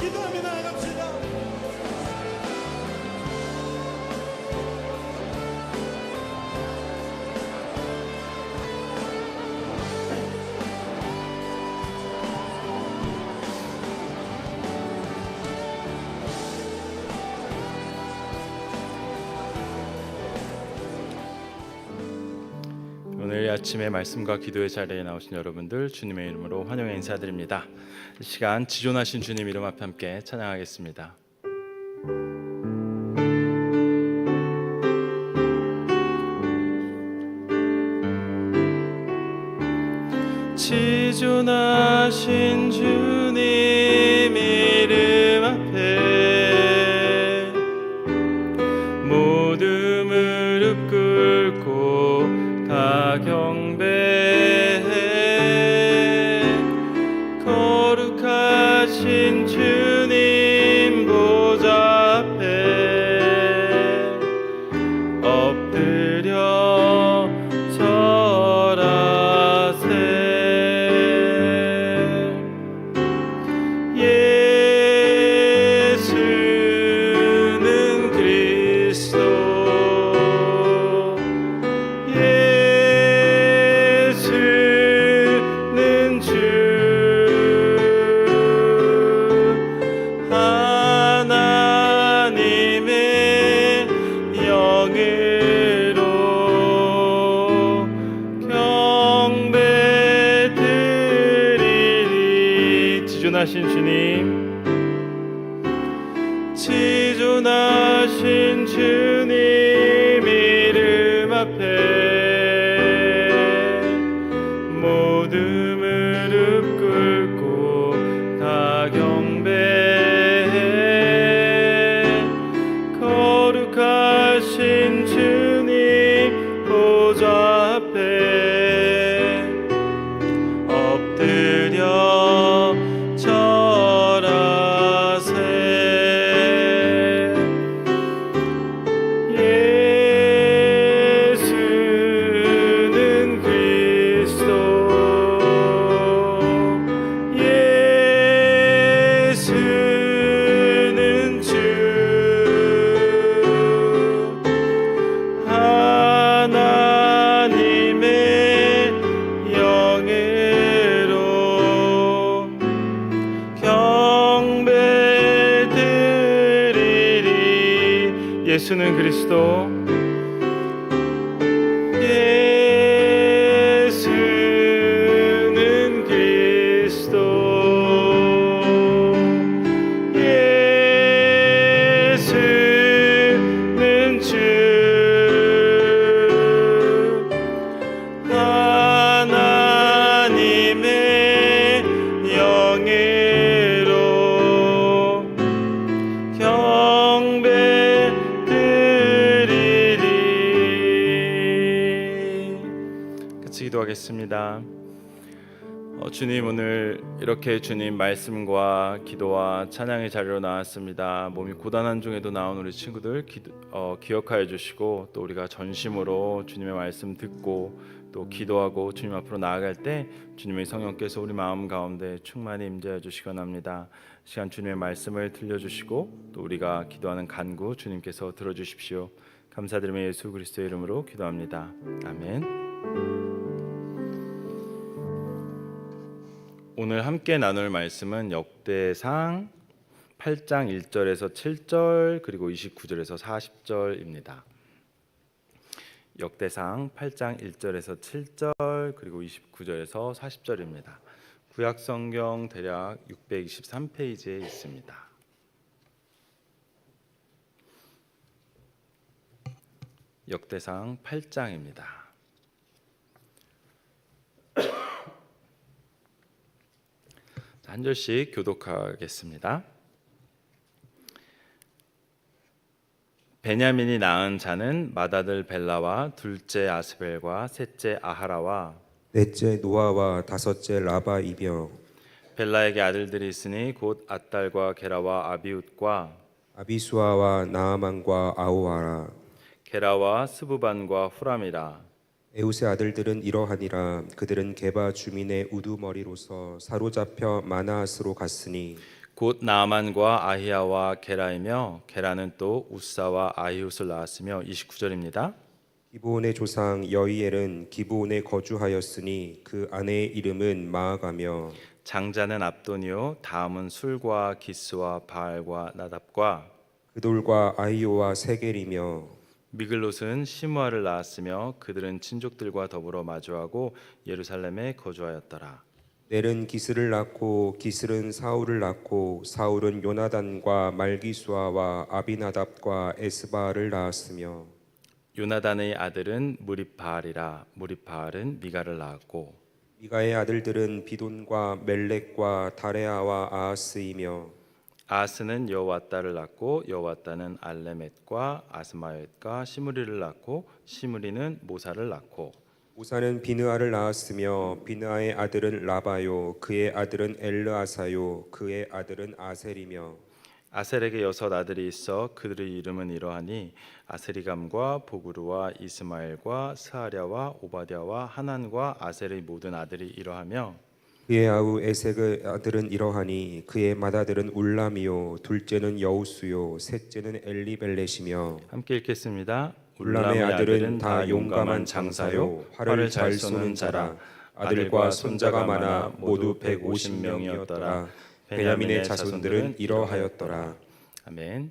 기도하며 나아갑시다 오늘 아침에 말씀과 기도의 자리에 나오신 여러분들 주님의 이름으로 환영의 인사드립니다. 이 시간 지존하신 주님 이름 앞에 함께 찬양하겠습니다. 지존하신 주님 이름 이름 예수는 그리스도 주님 오늘 이렇게 주님 말씀과 기도와 찬양의 자리로 나왔습니다. 몸이 고단한 중에도 나온 우리 친구들 기도, 어, 기억하여 주시고 또 우리가 전심으로 주님의 말씀 듣고 또 기도하고 주님 앞으로 나아갈 때 주님의 성령께서 우리 마음 가운데 충만히 임재해 주시기 원합니다. 시간 주님의 말씀을 들려주시고 또 우리가 기도하는 간구 주님께서 들어주십시오. 감사드리며 예수 그리스도의 이름으로 기도합니다. 아멘. 오늘 함께 나눌 말씀은 역대상 8장 1절에서 7절 그리고 29절에서 40절입니다. 역대상 8장 1절에서 7절 그리고 29절에서 40절입니다. 구약 성경 대략 623페이지에 있습니다. 역대상 8장입니다. 한 절씩 교독하겠습니다. 베냐민이 낳은 자는 맏아들 벨라와 둘째 아스벨과 셋째 아하라와 넷째 노아와 다섯째 라바 이병. 벨라에게 아들들이 있으니 곧 앗달과 게라와 아비웃과 아비수아와 나아만과 아오아라. 게라와 스부반과 후람이라 에웃의 아들들은 이러하니라 그들은 게바 주민의 우두머리로서 사로잡혀 마나앗으로 갔으니 곧 나아만과 아히야와 게라이며 게라는 또 우사와 아히웃을 낳았으며 29절입니다. 기브온의 조상 여이엘은 기브온에 거주하였으니 그 아내의 이름은 마아가며 장자는 압돈이요 다음은 술과 기스와 바알과 나답과 그돌과 아이오와 세겔이며 미글롯은 시므아를 낳았으며 그들은 친족들과 더불어 마주하고 예루살렘에 거주하였더라. 넬은 기스를 낳고 기스는 사울을 낳고 사울은 요나단과 말기수아와 아비나답과 에스바를 낳았으며 요나단의 아들은 무리바알이라 무리바알은 미가를 낳았고 미가의 아들들은 비돈과 멜렉과 다레아와 아하스이며 아스는 여호와따를 낳고 여호와따는 알레멧과 아스마옅과 시므리를 낳고 시므리는 모사를 낳고. 우사는 비느아를 낳았으며 비느아의 아들은 라바요 그의 아들은 엘르아사요 그의 아들은 아셀이며. 아셀에게 여섯 아들이 있어 그들의 이름은 이러하니 아세리감과 보그루와 이스마엘과 스하랴와 오바댜와 하난과 아셀의 모든 아들이 이러하며 그의 아우 에색의 아들은 이러하니 그의 맏아들은 울람이요 둘째는 여우수요 셋째는 엘리벨렛이며 함께 읽겠습니다. 울람의 아들은 다 용감한 장사요. 활을 잘 쏘는 자라. 아들과 손자가 많아 모두 150명이었더라. 베냐민의 자손들은 이러하였더라. 아멘.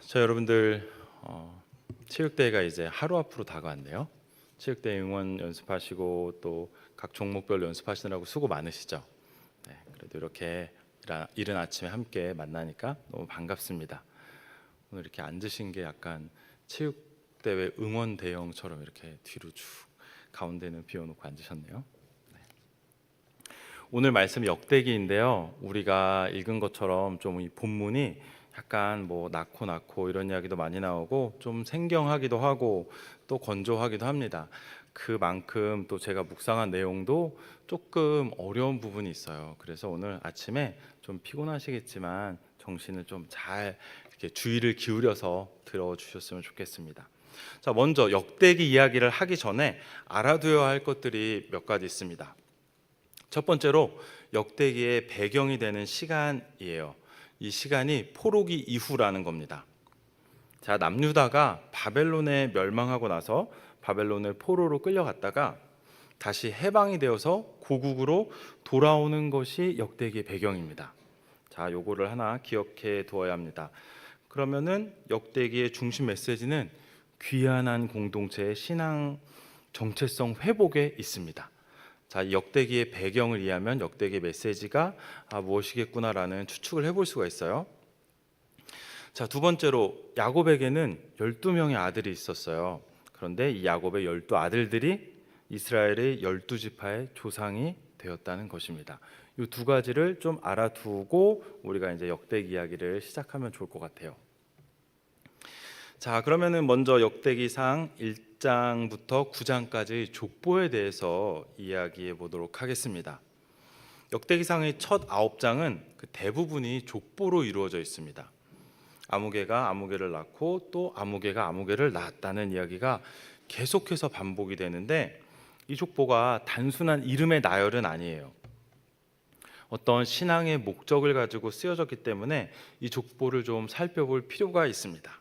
자 여러분들 어, 체육대회가 이제 하루 앞으로 다가왔네요. 체육대회 응원 연습하시고 또 각 종목별 연습하시느라고 수고 많으시죠. 네, 그래도 이렇게 이른- 아침에 함께 만나니까 너무 반갑습니다. 오늘 이렇게 앉으신 게 약간 체육 대회 응원 대형처럼 이렇게 뒤로 쭉 가운데는 비워놓고 앉으셨네요. 네. 오늘 말씀 역대기인데요. 우리가 읽은 것처럼 좀 이 본문이 약간 뭐 낳고 낳고 이런 이야기도 많이 나오고 좀 생경하기도 하고 또 건조하기도 합니다. 그만큼 또 제가 묵상한 내용도 조금 어려운 부분이 있어요. 그래서 오늘 아침에 좀 피곤하시겠지만 정신을 좀 잘 이렇게 주의를 기울여서 들어주셨으면 좋겠습니다. 자, 먼저 역대기 이야기를 하기 전에 알아두어야 할 것들이 몇 가지 있습니다. 첫 번째로 역대기의 배경이 되는 시간이에요. 이 시간이 포로기 이후라는 겁니다. 자, 남유다가 바벨론에 멸망하고 나서 바벨론을 포로로 끌려갔다가 다시 해방이 되어서 고국으로 돌아오는 것이 역대기의 배경입니다. 자, 요거를 하나 기억해 두어야 합니다. 그러면은 역대기의 중심 메시지는 귀환한 공동체의 신앙 정체성 회복에 있습니다. 자, 이 역대기의 배경을 이해하면 역대기의 메시지가 아, 무엇이겠구나라는 추측을 해볼 수가 있어요. 자, 두 번째로 야곱에게는 12명의 아들이 있었어요. 그런데 이 야곱의 12 아들들이 이스라엘의 12지파의 조상이 되었다는 것입니다. 이 두 가지를 좀 알아두고 우리가 이제 역대기 이야기를 시작하면 좋을 것 같아요. 자, 그러면은 먼저 역대기상 1장부터 9장까지 족보에 대해서 이야기해 보도록 하겠습니다. 역대기상의 첫 9장은 그 대부분이 족보로 이루어져 있습니다. 아무개가 아무개를 낳고 또 아무개가 아무개를 낳았다는 이야기가 계속해서 반복이 되는데 이 족보가 단순한 이름의 나열은 아니에요. 어떤 신앙의 목적을 가지고 쓰여졌기 때문에 이 족보를 좀 살펴볼 필요가 있습니다.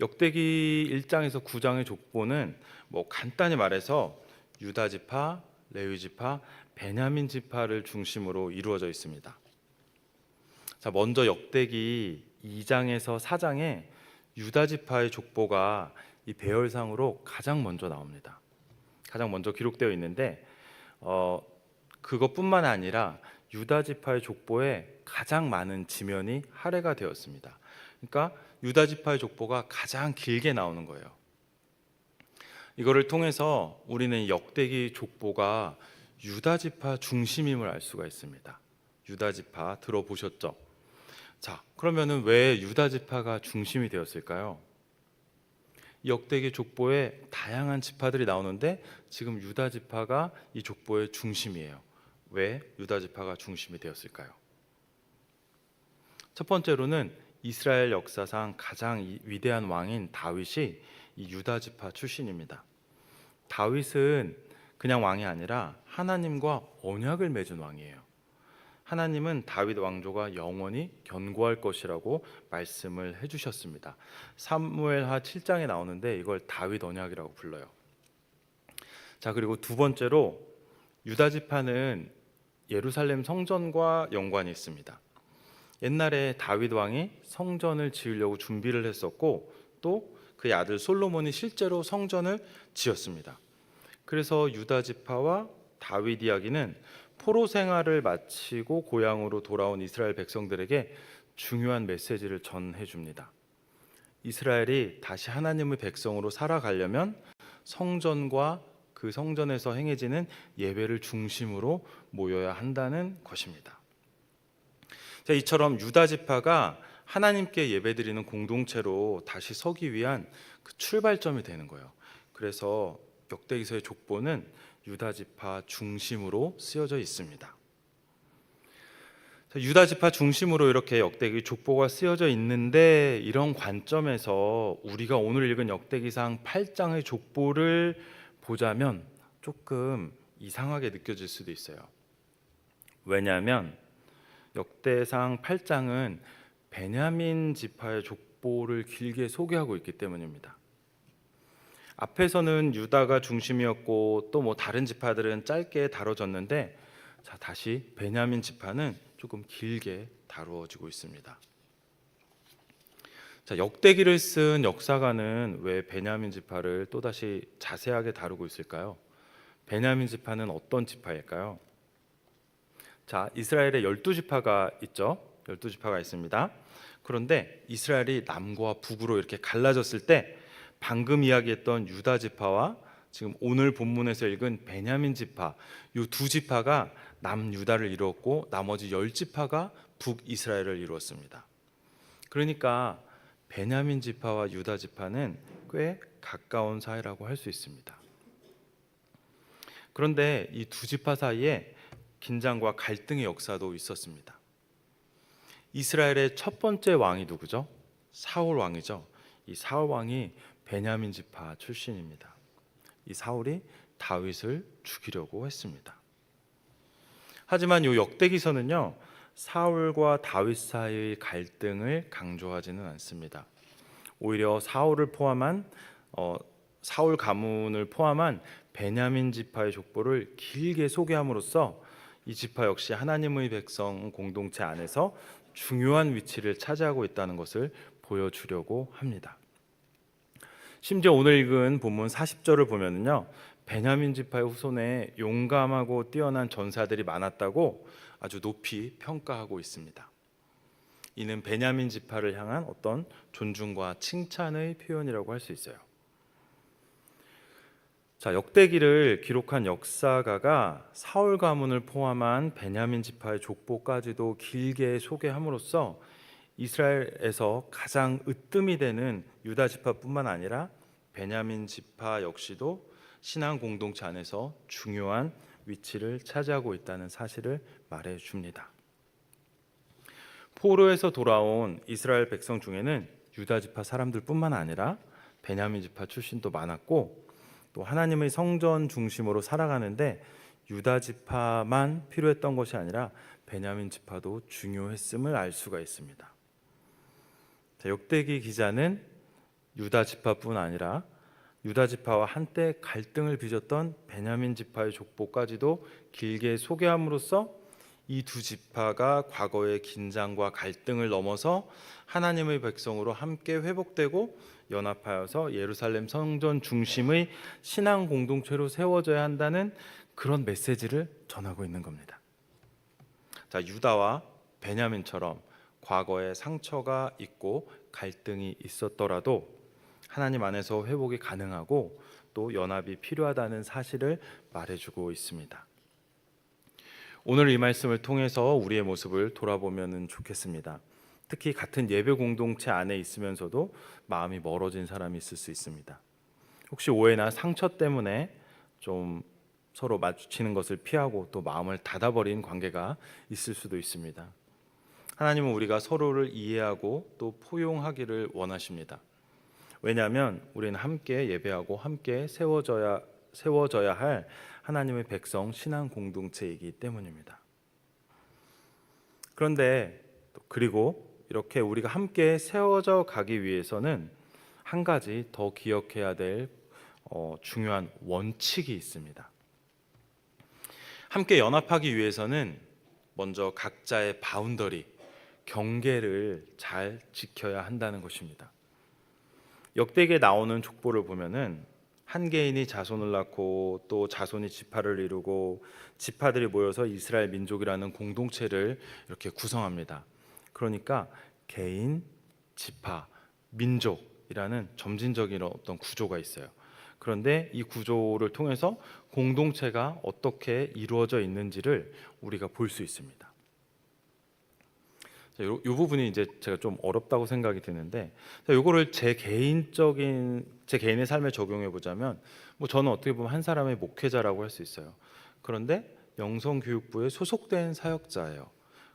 역대기 1장에서 9장의 족보는 뭐 간단히 말해서 유다 지파, 레위 지파, 베냐민 지파를 중심으로 이루어져 있습니다. 자, 먼저 역대기 2장에서 4장에 유다 지파의 족보가 이 배열상으로 가장 먼저 나옵니다. 가장 먼저 기록되어 있는데 어, 그것뿐만 아니라 유다 지파의 족보에 가장 많은 지면이 할애가 되었습니다. 그러니까 유다 지파의 족보가 가장 길게 나오는 거예요. 이거를 통해서 우리는 이 역대기 족보가 유다 지파 중심임을 알 수가 있습니다. 유다 지파 들어보셨죠? 자, 그러면은 왜 유다 지파가 중심이 되었을까요? 역대기 족보에 다양한 지파들이 나오는데 지금 유다 지파가 이 족보의 중심이에요. 왜 유다 지파가 중심이 되었을까요? 첫 번째로는 이스라엘 역사상 가장 이- 위대한 왕인 다윗이 이 유다 지파 출신입니다. 다윗은 그냥 왕이 아니라 하나님과 언약을 맺은 왕이에요. 하나님은 다윗 왕조가 영원히 견고할 것이라고 말씀을 해주셨습니다. 사무엘하 7장에 나오는데 이걸 다윗 언약이라고 불러요. 자 그리고 두 번째로 유다 지파는 예루살렘 성전과 연관이 있습니다. 옛날에 다윗 왕이 성전을 지으려고 준비를 했었고 또 그의 아들 솔로몬이 실제로 성전을 지었습니다. 그래서 유다 지파와 다윗 이야기는 포로 생활을 마치고 고향으로 돌아온 이스라엘 백성들에게 중요한 메시지를 전해 줍니다. 이스라엘이 다시 하나님의 백성으로 살아가려면 성전과 그 성전에서 행해지는 예배를 중심으로 모여야 한다는 것입니다. 자, 이처럼 유다 지파가 하나님께 예배드리는 공동체로 다시 서기 위한 그 출발점이 되는 거예요. 그래서 역대기서의 족보는 유다 지파 중심으로 쓰여져 있습니다. 자, 유다 지파 중심으로 이렇게 역대기 족보가 쓰여져 있는데 이런 관점에서 우리가 오늘 읽은 역대기상 8장의 족보를 보자면 조금 이상하게 느껴질 수도 있어요. 왜냐하면 역대상 8장은 베냐민 지파의 족보를 길게 소개하고 있기 때문입니다. 앞에서는 유다가 중심이었고 또 뭐 다른 지파들은 짧게 다뤄졌는데 자 다시 베냐민 지파는 조금 길게 다루어지고 있습니다. 자 역대기를 쓴 역사가는 왜 베냐민 지파를 또 다시 자세하게 다루고 있을까요? 베냐민 지파는 어떤 지파일까요? 자 이스라엘에 열두 지파가 있죠. 열두 지파가 있습니다. 그런데 이스라엘이 남과 북으로 이렇게 갈라졌을 때 방금 이야기했던 유다 지파와 지금 오늘 본문에서 읽은 베냐민 지파 이 두 지파가 남 유다를 이루었고 나머지 열 지파가 북 이스라엘을 이루었습니다. 그러니까 베냐민 지파와 유다 지파는 꽤 가까운 사이라고 할 수 있습니다. 그런데 이 두 지파 사이에 긴장과 갈등의 역사도 있었습니다. 이스라엘의 첫 번째 왕이 누구죠? 사울 왕이죠. 이 사울 왕이 베냐민 지파 출신입니다. 이 사울이 다윗을 죽이려고 했습니다. 하지만 이 역대기서는요 사울과 다윗 사이의 갈등을 강조하지는 않습니다. 오히려 사울을 포함한 어, 사울 가문을 포함한 베냐민 지파의 족보를 길게 소개함으로써 이 지파 역시 하나님의 백성 공동체 안에서 중요한 위치를 차지하고 있다는 것을 보여주려고 합니다. 심지어 오늘 읽은 본문 40절을 보면은요. 베냐민 지파의 후손에 용감하고 뛰어난 전사들이 많았다고 아주 높이 평가하고 있습니다. 이는 베냐민 지파를 향한 어떤 존중과 칭찬의 표현이라고 할 수 있어요. 자, 역대기를 기록한 역사가가 사울 가문을 포함한 베냐민 지파의 족보까지도 길게 소개함으로써 이스라엘에서 가장 으뜸이 되는 유다 지파뿐만 아니라 베냐민 지파 역시도 신앙 공동체 안에서 중요한 위치를 차지하고 있다는 사실을 말해 줍니다. 포로에서 돌아온 이스라엘 백성 중에는 유다 지파 사람들뿐만 아니라 베냐민 지파 출신도 많았고 또 하나님의 성전 중심으로 살아가는데 유다 지파만 필요했던 것이 아니라 베냐민 지파도 중요했음을 알 수가 있습니다. 자, 역대기 기자는 유다 지파뿐 아니라 유다 지파와 한때 갈등을 빚었던 베냐민 지파의 족보까지도 길게 소개함으로써 이 두 지파가 과거의 긴장과 갈등을 넘어서 하나님의 백성으로 함께 회복되고 연합하여서 예루살렘 성전 중심의 신앙 공동체로 세워져야 한다는 그런 메시지를 전하고 있는 겁니다. 자, 유다와 베냐민처럼 과거에 상처가 있고 갈등이 있었더라도 하나님 안에서 회복이 가능하고 또 연합이 필요하다는 사실을 말해주고 있습니다. 오늘 이 말씀을 통해서 우리의 모습을 돌아보면 좋겠습니다. 특히 같은 예배 공동체 안에 있으면서도 마음이 멀어진 사람이 있을 수 있습니다. 혹시 오해나 상처 때문에 좀 서로 마주치는 것을 피하고 또 마음을 닫아버린 관계가 있을 수도 있습니다. 하나님은 우리가 서로를 이해하고 또 포용하기를 원하십니다. 왜냐하면 우리는 함께 예배하고 함께 세워져야 세워져야 할 하나님의 백성 신앙 공동체이기 때문입니다. 그런데 또 그리고 이렇게 우리가 함께 세워져 가기 위해서는 한 가지 더 기억해야 될 어, 중요한 원칙이 있습니다. 함께 연합하기 위해서는 먼저 각자의 바운더리, 경계를 잘 지켜야 한다는 것입니다. 역대기에 나오는 족보를 보면은 한 개인이 자손을 낳고 또 자손이 지파를 이루고 지파들이 모여서 이스라엘 민족이라는 공동체를 이렇게 구성합니다. 그러니까 개인, 지파, 민족이라는 점진적인 어떤 구조가 있어요. 그런데 이 구조를 통해서 공동체가 어떻게 이루어져 있는지를 우리가 볼 수 있습니다. 이 부분이 이제 제가 좀 어렵다고 생각이 드는데 이거를 제 개인적인 제 개인의 삶에 적용해 보자면 뭐 저는 어떻게 보면 한 사람의 목회자라고 할 수 있어요. 그런데 영성교육부에 소속된 사역자예요.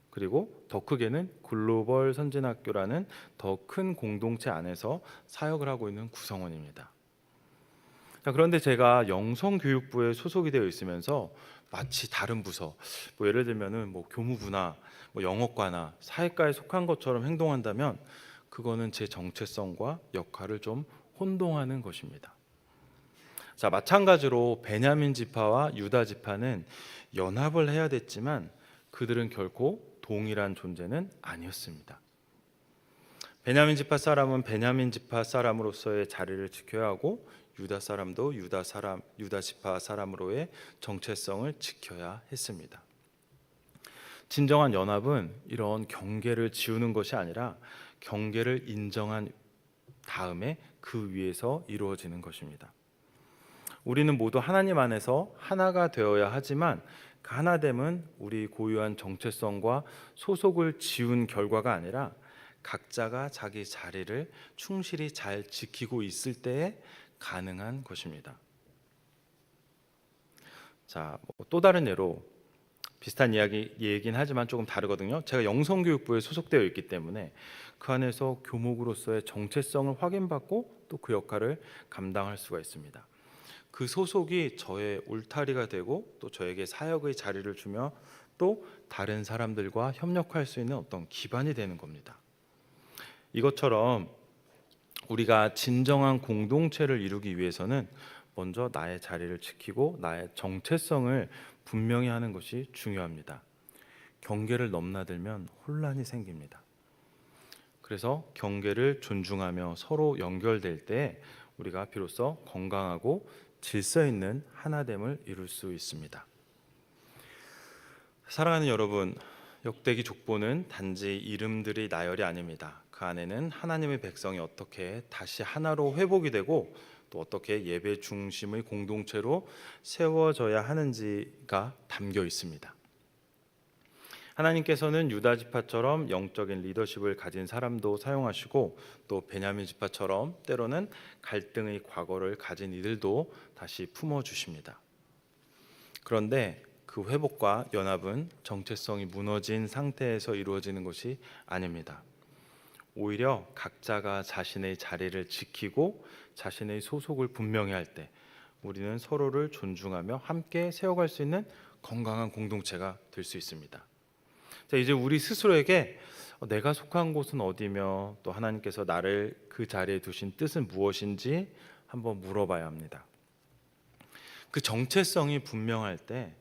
그리고 더 크게는 글로벌 선진학교라는 더 큰 공동체 안에서 사역을 하고 있는 구성원입니다. 자, 그런데 제가 영성교육부에 소속이 되어 있으면서 마치 다른 부서, 뭐 예를 들면은 뭐 교무부나 뭐 영어과나 사회과에 속한 것처럼 행동한다면 그거는 제 정체성과 역할을 좀 혼동하는 것입니다. 자, 마찬가지로 베냐민 지파와 유다 지파는 연합을 해야 됐지만 그들은 결코 동일한 존재는 아니었습니다. 베냐민 지파 사람은 베냐민 지파 사람으로서의 자리를 지켜야 하고 유다 사람도 유다 사람 유다 지파 사람으로의 정체성을 지켜야 했습니다. 진정한 연합은 이런 경계를 지우는 것이 아니라 경계를 인정한 다음에 그 위에서 이루어지는 것입니다. 우리는 모두 하나님 안에서 하나가 되어야 하지만 그 하나됨은 우리 고유한 정체성과 소속을 지운 결과가 아니라 각자가 자기 자리를 충실히 잘 지키고 있을 때에 가능한 것입니다. 자, 뭐 또 다른 예로 비슷한 이야기 얘기긴 하지만 조금 다르거든요. 제가 영성교육부에 소속되어 있기 때문에 그 안에서 교목으로서의 정체성을 확인받고 또 그 역할을 감당할 수가 있습니다. 그 소속이 저의 울타리가 되고 또 저에게 사역의 자리를 주며 또 다른 사람들과 협력할 수 있는 어떤 기반이 되는 겁니다. 이것처럼 우리가 진정한 공동체를 이루기 위해서는 먼저 나의 자리를 지키고 나의 정체성을 분명히 하는 것이 중요합니다. 경계를 넘나들면 혼란이 생깁니다. 그래서 경계를 존중하며 서로 연결될 때 우리가 비로소 건강하고 질서 있는 하나됨을 이룰 수 있습니다. 사랑하는 여러분, 역대기 족보는 단지 이름들이 나열이 아닙니다. 그 안에는 하나님의 백성이 어떻게 다시 하나로 회복이 되고 또 어떻게 예배 중심의 공동체로 세워져야 하는지가 담겨 있습니다. 하나님께서는 유다 지파처럼 영적인 리더십을 가진 사람도 사용하시고 또 베냐민 지파처럼 때로는 갈등의 과거를 가진 이들도 다시 품어 주십니다. 그런데 그 회복과 연합은 정체성이 무너진 상태에서 이루어지는 것이 아닙니다. 오히려 각자가 자신의 자리를 지키고 자신의 소속을 분명히 할 때 우리는 서로를 존중하며 함께 세워갈 수 있는 건강한 공동체가 될 수 있습니다. 자, 이제 우리 스스로에게 어, 내가 속한 곳은 어디며 또 하나님께서 나를 그 자리에 두신 뜻은 무엇인지 한번 물어봐야 합니다. 그 정체성이 분명할 때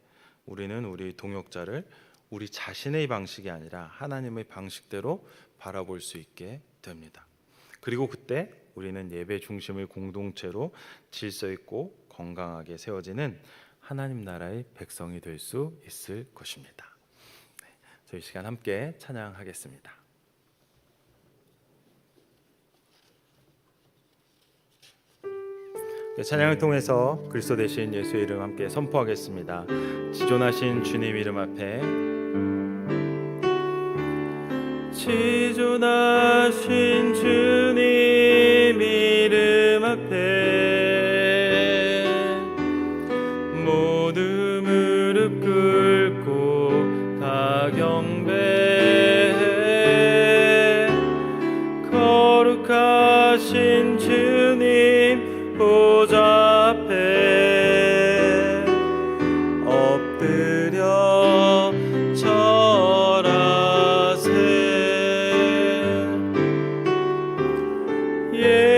우리는 우리 동역자를 우리 자신의 방식이 아니라 하나님의 방식대로 바라볼 수 있게 됩니다. 그리고 그때 우리는 예배 중심의 공동체로 질서 있고 건강하게 세워지는 하나님 나라의 백성이 될 수 있을 것입니다. 네, 저희 시간 함께 찬양하겠습니다. 네, 찬양을 통해서 그리스도 대신 예수의 이름 함께 선포하겠습니다. 지존하신 주님 이름 앞에 지존하신 주님 yeah.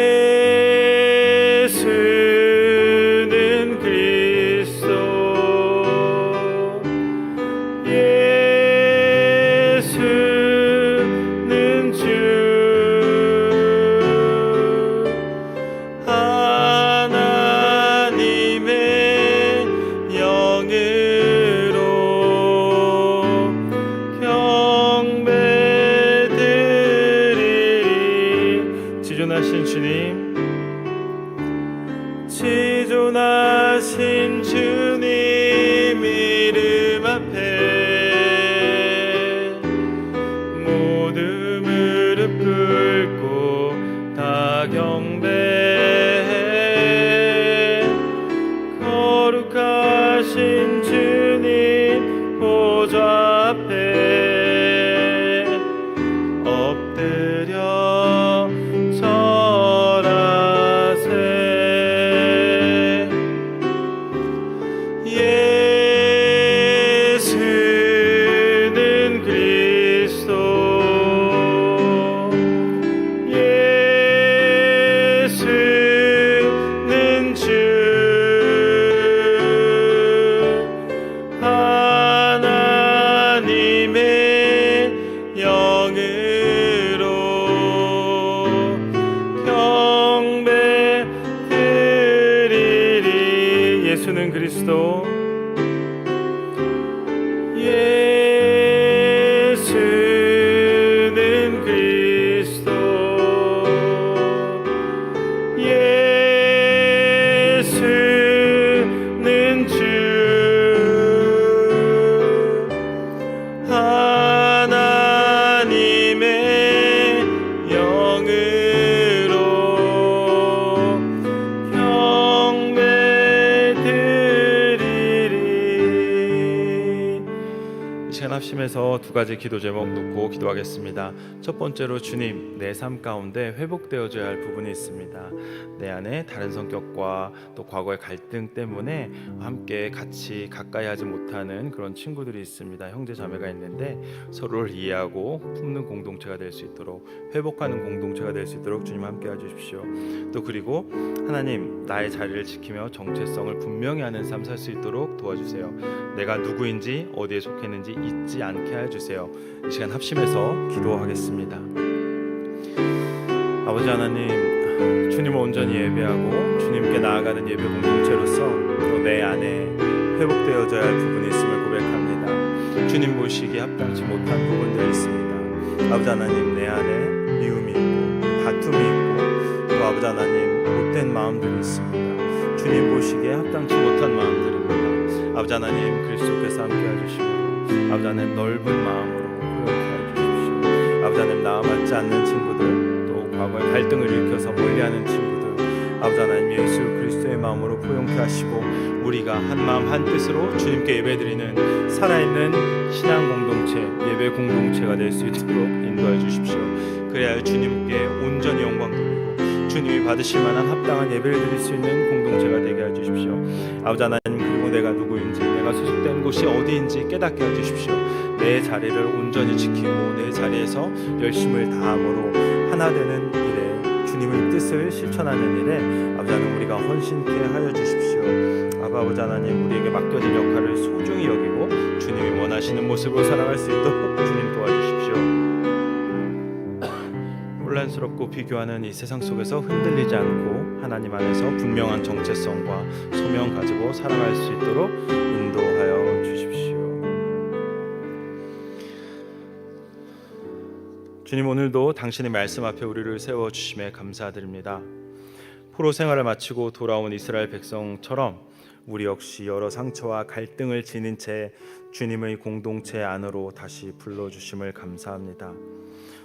두 가지 기도 제목 놓고 기도하겠습니다. 첫 번째로 주님 내 삶 가운데 회복되어져야 할 부분이 있습니다. 내 안에 다른 성격과 또 과거의 갈등 때문에 함께 같이 가까이 하지 못하는 그런 친구들이 있습니다. 형제 자매가 있는데 서로를 이해하고 품는 공동체가 될 수 있도록 회복하는 공동체가 될 수 있도록 주님 함께 해 주십시오. 또 그리고 하나님 나의 자리를 지키며 정체성을 분명히 하는 삶 살 수 있도록 도와주세요. 내가 누구인지 어디에 속했는지 잊지 않게 해 주세요. 이 시간 합심해서 기도하겠습니다. 아버지 하나님, 주님을 온전히 예배하고 주님께 나아가는 예배 공동체로서 또 내 안에 회복되어져야 할 부분이 있음을 고백합니다. 주님 보시기에 합당치 못한 부분들이 있습니다. 아버지 하나님, 내 안에 미움이 있고 다툼이 있고 또 아버지 하나님 못된 마음들이 있습니다. 주님 보시기에 합당치 못한 마음들입니다. 아버지 하나님 그리스도께서 함께 해주시고 아버지 하나님 넓은 마음으로 포용해 주십시오. 아버지 하나님 나와 맞지 않는 친구들 또 과거의 갈등을 일으켜서 멀리하는 친구들 아버지 하나님 예수 그리스도의 마음으로 포용케 하시고 우리가 한 마음 한 뜻으로 주님께 예배드리는 살아있는 신앙 공동체 예배 공동체가 될 수 있도록 인도해 주십시오. 그래야 주님께 온전히 영광 돌리고 주님이 받으실 만한 합당한 예배를 드릴 수 있는 공동체가 되게 해 주십시오. 아버지 하나님 내가 누구인지 내가 소속된 곳이 어디인지 깨닫게 해 주십시오. 내 자리를 온전히 지키고 내 자리에서 열심을 다함으로 하나 되는 일에 주님의 뜻을 실천하는 일에 아버지 하나님 우리가 헌신케 하여 주십시오. 아버지 하나님 우리에게 맡겨진 역할을 소중히 여기고 주님이 원하시는 모습으로 살아갈 수 있도록 혼란스럽고 비교하는 이 세상 속에서 흔들리지 않고 하나님 안에서 분명한 정체성과 소명 가지고 살아갈 수 있도록 인도하여 주십시오. 주님 오늘도 당신의 말씀 앞에 우리를 세워 주심에 감사드립니다. 포로 생활을 마치고 돌아온 이스라엘 백성처럼 우리 역시 여러 상처와 갈등을 지닌 채 주님의 공동체 안으로 다시 불러 주심을 감사합니다.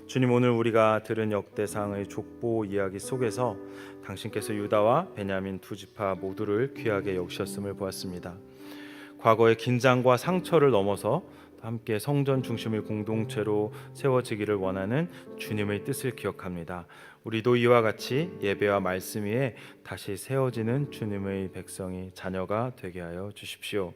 주님 오늘 우리가 들은 역대상의 족보 이야기 속에서 당신께서 유다와 베냐민 두 지파 모두를 귀하게 여기셨음을 보았습니다. 과거의 긴장과 상처를 넘어서 함께 성전 중심의 공동체로 세워지기를 원하는 주님의 뜻을 기억합니다. 우리도 이와 같이 예배와 말씀 위에 다시 세워지는 주님의 백성이 자녀가 되게 하여 주십시오.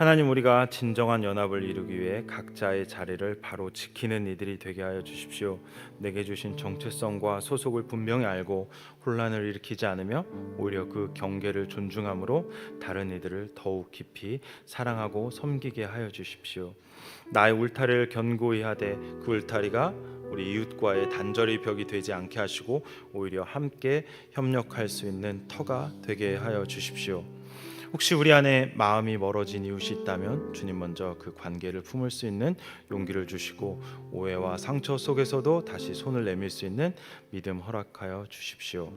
하나님 우리가 진정한 연합을 이루기 위해 각자의 자리를 바로 지키는 이들이 되게 하여 주십시오. 내게 주신 정체성과 소속을 분명히 알고 혼란을 일으키지 않으며 오히려 그 경계를 존중함으로 다른 이들을 더욱 깊이 사랑하고 섬기게 하여 주십시오. 나의 울타리를 견고히 하되 그 울타리가 우리 이웃과의 단절의 벽이 되지 않게 하시고 오히려 함께 협력할 수 있는 터가 되게 하여 주십시오. 혹시 우리 안에 마음이 멀어진 이웃이 있다면 주님 먼저 그 관계를 품을 수 있는 용기를 주시고 오해와 상처 속에서도 다시 손을 내밀 수 있는 믿음 허락하여 주십시오.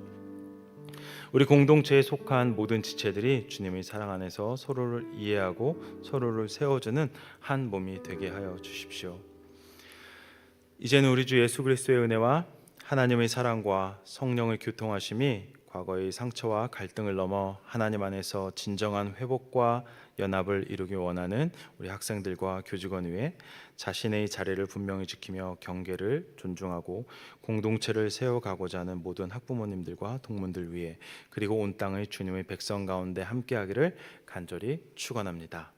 우리 공동체에 속한 모든 지체들이 주님의 사랑 안에서 서로를 이해하고 서로를 세워주는 한 몸이 되게 하여 주십시오. 이제는 우리 주 예수 그리스도의 은혜와 하나님의 사랑과 성령의 교통하심이 과거의 상처와 갈등을 넘어 하나님 안에서 진정한 회복과 연합을 이루기 원하는 우리 학생들과 교직원 위에 자신의 자리를 분명히 지키며 경계를 존중하고 공동체를 세워가고자 하는 모든 학부모님들과 동문들 위해 그리고 온 땅의 주님의 백성 가운데 함께하기를 간절히 축원합니다.